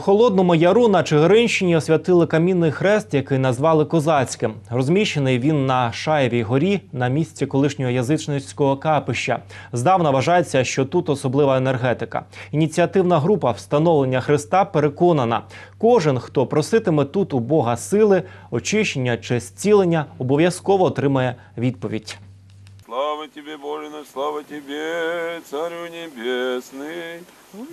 холодному яру на Чигиринщині освятили камінний хрест, який назвали козацьким. Розміщений він на Шаєвій горі на місці колишнього язичницького капища. Здавна вважається, що тут особлива енергетика. Ініціативна група встановлення хреста переконана, кожен, хто проситиме тут у Бога сили, очищення чи зцілення, обов'язково отримає відповідь. Слава тебе, Боже наш, слава тебе, Царю Небесний.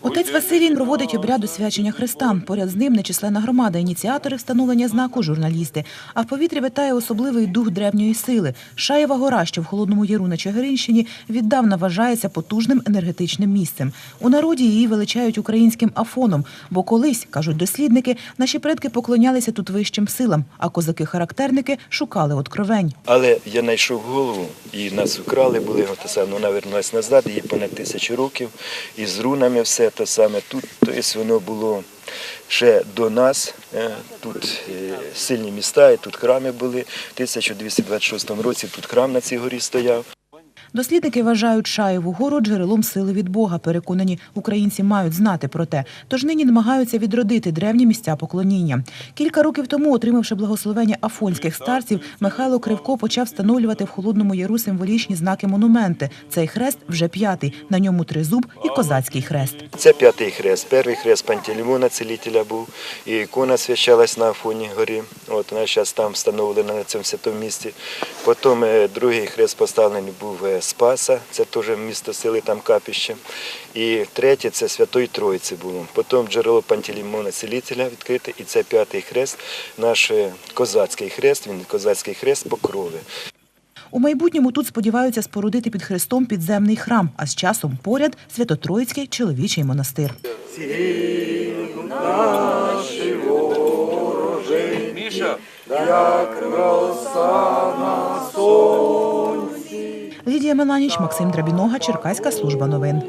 Отець Василій проводить обряд освячення Христа. Поряд з ним нечисленна громада, ініціатори встановлення знаку, журналісти. А в повітрі витає особливий дух древньої сили. Шаєва гора, що в Холодному Яру на Чигиринщині, віддавна вважається потужним енергетичним місцем. У народі її величають українським афоном, бо колись, кажуть дослідники, наші предки поклонялися тут вищим силам, а козаки-характерники шукали откровень. Але я знайшов голову, і нас вкрали, були те саме, вона вернулась назад, їй понад тисячу років, і з рунами все те саме. Тут тобто воно було ще до нас. е, Тут е, сильні міста, і тут храми були. В 1226 році тут храм на цій горі стояв. Дослідники вважають Шаєву гору джерелом сили від Бога. Переконані, українці мають знати про те. Тож нині намагаються відродити древні місця поклоніння. Кілька років тому, отримавши благословення афонських старців, Михайло Кривко почав встановлювати в Холодному Яру символічні знаки-монументи. Цей хрест вже п'ятий. На ньому тризуб і козацький хрест. Це п'ятий хрест. Перший хрест Пантелеймона, целителя був, і ікона свящалась на Афоні горі. От вона зараз там встановлена на цьому святому місці. Потім е, другий хрест поставлений був е, Спаса, це теж місто сили, там капіще. І третє це Святої Троїці було. Потім джерело Пантелеймона целителя відкрите, і це п'ятий хрест, наш е, козацький хрест, він козацький хрест покрови. У майбутньому тут сподіваються спорудити під хрестом підземний храм, а з часом поряд Святотроїцький чоловічий монастир. Міша, Лідія Меланіч, Максим Драбінога, Черкаська служба новин.